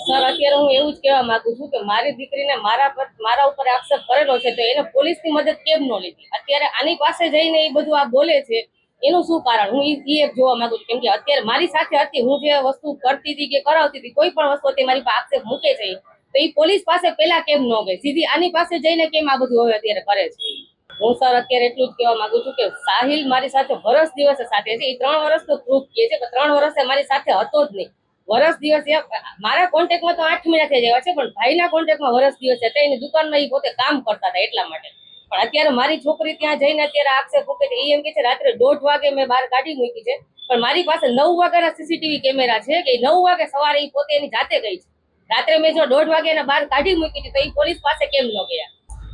Sir, અત્યારે હું એવું જ કહેવા માંગુ છું કે મારી દીકરીને મારા પર, મારા ઉપર આક્ષેપ કરેલો છે તો એને પોલીસની મદદ કેમ ન લીધી? અત્યારે આની પાસે જઈને એ બધું આ બોલે છે, એનું શું કારણ? હું એક જોવા માંગુ છું, કેમ કે અત્યારે મારી સાથે હતી, હું જે વસ્તુ કરતી હતી કે કરાવતી હતી, કોઈ પણ વસ્તુ હતી, મારી પાસે આક્ષેપ મૂકે છે તો એ પોલીસ પાસે પહેલા કેમ ન ગઈ? સીધી આની પાસે જઈને કેમ આ બધું હવે અત્યારે કરે છે? હું સર, અત્યારે એટલું જ કહેવા માંગુ છું કે સાહિલ મારી સાથે વરસ દિવસે સાથે છે. એ ત્રણ વર્ષ તો પ્રૂફ કહે છે કે ત્રણ વર્ષે મારી સાથે હતો જ નહીં. વરસ દિવસ મારા કોન્ટેક્ટમાં તો આઠ મહિના થઈ ગયા છે, પણ ભાઈના કોન્ટેક્ટમાં વરસ દિવસ હતા એની દુકાનમાં એ પોતે કામ કરતા હતા એટલા માટે. પણ અત્યારે મારી છોકરી ત્યાં જઈને અત્યારે આક્ષેપ મૂકે છે એ એમ કે છે, રાત્રે દોઢ વાગે મેં બહાર કાઢી મૂકી છે, પણ મારી પાસે નવ વાગ્યાના સીસીટીવી કેમેરા છે કે નવ વાગે સવારે એ પોતે એની જાતે ગઈ છે. રાત્રે મેં જો દોઢ વાગે એને બહાર કાઢી મૂકી હતી, તો એ પોલીસ પાસે કેમ ન ગયા?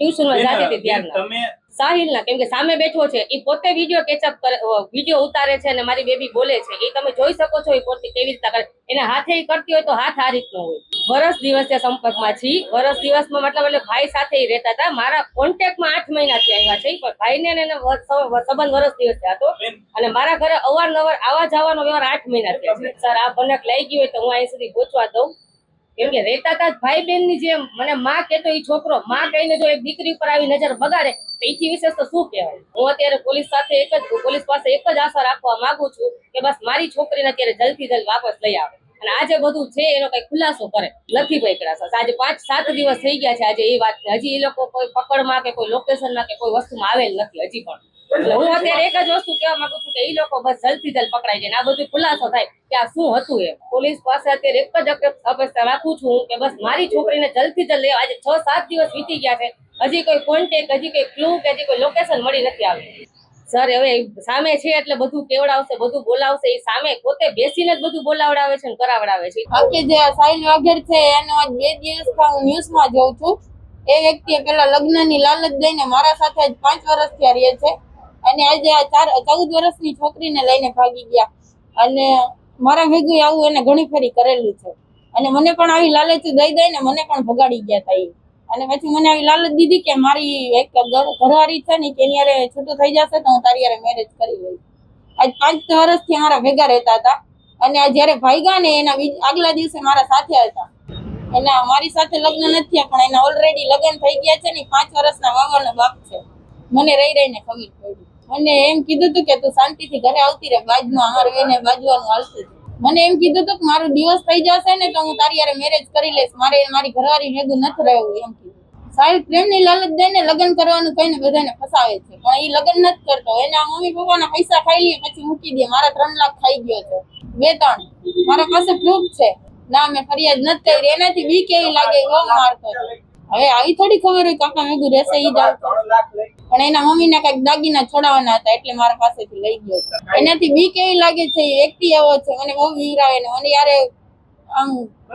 ટ્યુશનમાં જાતી હતી ત્યારના. સાહિલ ના કેમ કે સામે બેઠો છે એ પોતે વીડિયો કેચઅપ કરે વીડિયો ઉતારે છે અને મારી બેબી બોલે છે. એ તમે જોઈ શકો છો એ પોતે કેવી રીતે કરે. એના હાથે એ કરતી હોય તો હાથ આ રીતનો હોય. વરસ દિવસે સંપર્કમાં છી. વરસ દિવસમાં મતલબ એટલે ભાઈ સાથે રહેતા હતા. મારા કોન્ટેક્ટમાં આઠ મહિનાથી આવ્યા છે પણ ભાઈને ને એને સંબંધ વરસ દિવસે હતો. અને મારા ઘરે અવારનવાર આવા જવાનો વ્યવહાર આઠ મહિના થયા છે. સર આ ભનક લઈ ગયો હોય તો હું અહીં સુધી પહોંચવા દઉં. કેમ કે રહેતા હતા ભાઈ બેનની જેમ. મને માં કેતો એ છોકરો, માં કહીને જો એક દીકરી ઉપર આવી નજર બગાડે, તો એથી વિશેષ તો શું કહેવાય? હું અત્યારે પોલીસ સાથે એક જ પોલીસ પાસે એક જ આશા રાખવા માંગુ છું કે બસ મારી છોકરીને અત્યારે જલ્દથી જલ્દી વાપસ લઈ આવે. અને આજે બધું છે, એનો કઈ ખુલાસો કરે. નથી પકડા આજે પાંચ, સાત દિવસ થઈ ગયા છે આજે એ વાત હજી એ લોકો કોઈ પકડમાં કે કોઈ લોકેશનમાં કે કોઈ વસ્તુમાં આવેલ નથી, હજી પણ. હું અત્યારે એક જ વસ્તુ કહેવા માંગુ છું કે એ લોકો બસ જલ્દી જલ્દ પકડાઈ જાય આ બધું ખુલાસો થાય કે આ શું હતું એ પોલીસ પાસે અત્યારે એક જ અપે- અપેક્ષા રાખું છું કે બસ મારી છોકરીને જલ્દથી જલ્દ લેવા આજે છ સાત દિવસ વીતી ગયા છે. હજી કોઈ કોન્ટેક હજી કોઈ ક્લુ કે હજી કોઈ લોકેશન મળી નથી આવી સર હવે સામે છે એટલે બધું કેવડાવશે બધું બોલાવશે. એ સામે પોતે બેસીને જ બધું બોલાવડાવે છે ને કરાવડાવે છે. ઓકે જે સાહિલ વાઘેર છે એનો આજ બે દિવસ હું ન્યૂઝમાં જોઉં છું. એ વ્યક્તિએ પેલા લગ્નની લાલચ દઈને મારા સાથે આજ પાંચ વર્ષથી આ રહે છે. અને આજે આ ચાર ચૌદ વર્ષની છોકરીને લઈને ભાગી ગયા. અને મારા ભેગું આવું એને ઘણી ફેરી કરેલું છે. અને મને પણ આવી લાલચ દઈ દઈ ને મને પણ ભગાડી ગયા હતા અને પછી મને આવી લાલચ દીધી કે મારી એક ઘરવારી છે ને કે એની છૂટું થઈ જશે તો હું તારી યારે મેરેજ કરી લઈશ. આજ પાંચ વર્ષથી અમારા ભેગા રહેતા હતા. અને જ્યારે ભાઈગા ને એના આગલા દિવસે મારા સાથે હતા. એના મારી સાથે લગ્ન નથી પણ એના ઓલરેડી લગ્ન થઈ ગયા છે ને પાંચ વર્ષના વાવરનો બાપ છે. મને રહી રહીને ખબર પડી. મને એમ કીધું હતું કે તું શાંતિથી ઘરે આવતી રહે બાજુમાં અમારે એને બાજવાનું હાલતું મને એમ કીધું હતું કે મારું દિવસ થઈ જશે ને તો હું તારી યારે મેરેજ કરી લઈશ, મારે મારી ઘરવાળી ભેગું નથી રહેવું એમ કીધું. સાહેબ, પ્રેમની લાલચ દઈને લગ્ન કરવાનું કહીને બધાને ફસાવે છે, પણ એ લગ્ન નથી કરતો. એના મમ્મી પપ્પાના પૈસા ખાઈ લે, પછી મૂકી દે, મારા ત્રણ લાખ ખાઈ ગયો છે. બે ત્રણ. મારા પાસે પ્રૂફ છે. ના, મેં ફરિયાદ નથી કરી. એનાથી બી કેવી લાગે એવો મારતો. હવે આવી થોડી ખબર હોય કાકા મેગું રહેશે એ જ આવતો પણ એના મમ્મીને કંઈક દાગીના છોડાવવાના હતા એટલે મારા પાસેથી લઈ ગયો. એનાથી બી કેવી લાગે છે એકટી એવો છે, મને બહુ વીરાવે ને મને યારે આમ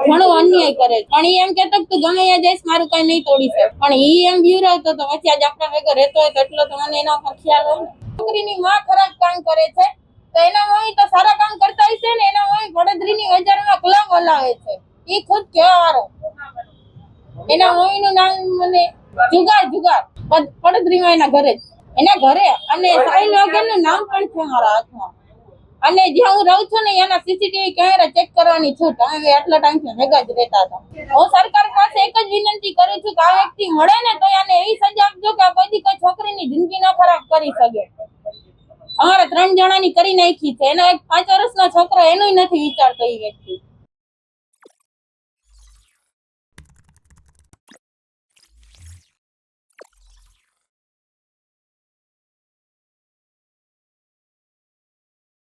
ઘણો અન્યાય કરે પણ એમ કેતો તું ગમે ત્યાં જઈશ, મારું કઈ નહીં તોડી શકે. પણ એ એમ બીવરાવતો તો પછી આજે આપણા ભેગો રહેતો હોય તો એટલો તો મને એના ઉપર ખ્યાલ હોય ને. છોકરીની માં ખરાબ કામ કરે છે, તો એના મમ્મી તો સારા કામ કરતા હશે ને, એના મમ્મી વડોદરીની બજારમાં ગુલામ હલાવે છે. એ ખુદ કહેવા વાળો એના મમ્મીનું નામ મને જુગાર જુગાર. પડદરીમાં એના ઘરે એના ઘરે અને સાહિલ વાઘેરનું નામ પણ છે મારા હાથમાં. અને જ્યાં હું રહું છું ને એના સીસીટીવી કેમેરા ચેક કરવાની છૂટ અમે એટલા ટાઈમથી ભેગા જ રહેતા હતા. હું સરકાર પાસે એક જ વિનંતી કરું છું કે આ વ્યક્તિ મળે ને તો એને એવી સજા આપજો કે આ કોઈ કોઈ છોકરીની જિંદગી ન ખરાબ કરી શકે. અમારા ત્રણ જણાની કરી નાખી છે. એનો એક પાંચ વર્ષનો છોકરો એનું નથી વિચારતો એ વ્યક્તિ.